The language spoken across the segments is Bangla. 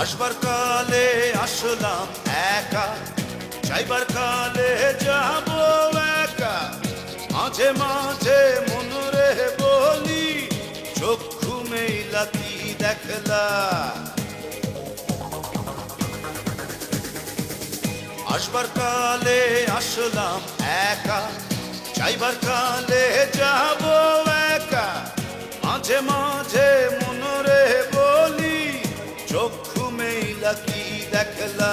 আসবার কালে আসলাম একা, যাইবার কালে যাব একা। মাঝে মাঝে মনরে বলি, চক্ষু মেলা কি দেখলা। আসবার কালে আসলাম একা, যাইবার কালে যাব একা। মাঝে মাঝে মনরে বলি, চক্ষু लकी देखला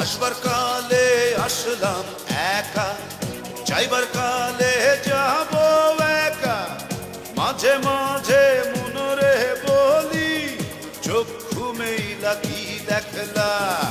আসবার কালে আসলাম একা যাইবার কালে যাব একা। মাঝে মাঝে মনরে বলি